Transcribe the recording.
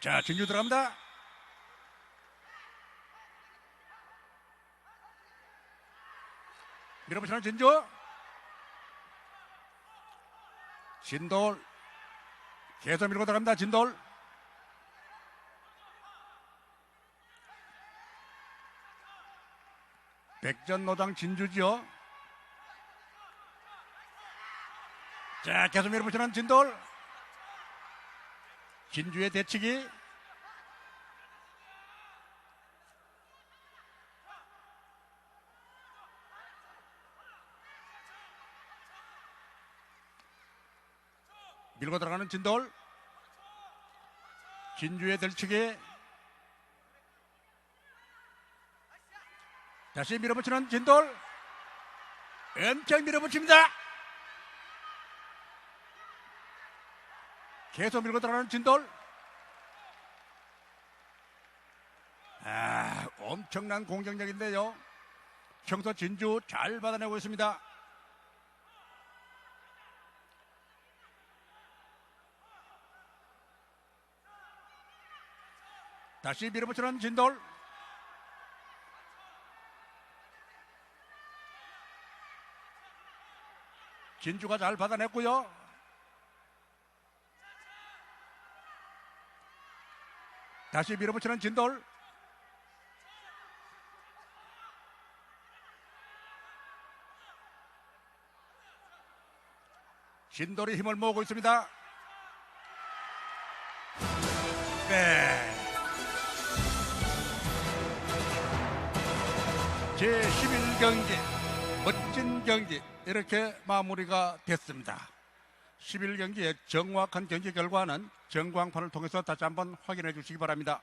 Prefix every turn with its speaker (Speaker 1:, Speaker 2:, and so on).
Speaker 1: 자, 진주 들어갑니다. 밀어붙이는 진주. 진돌. 계속 밀고 들어갑니다. 진돌. 백전노장 진주지요. 자, 계속 밀어붙이는 진돌. 진주의 대치기. 밀고 들어가는 진돌. 진주의 들치기. 다시 밀어붙이는 진돌. 엄청 밀어붙입니다. 계속 밀고 들어가는 진돌. 아, 엄청난 공격력인데요. 평소 진주 잘 받아내고 있습니다. 다시 밀어붙이는 진돌. 진주가 잘 받아냈고요. 다시 밀어붙이는 진돌. 진돌이 힘을 모으고 있습니다. 네. 제11경기 멋진 경기 이렇게 마무리가 됐습니다. 11경기의 정확한 경기 결과는 전광판을 통해서 다시 한번 확인해 주시기 바랍니다.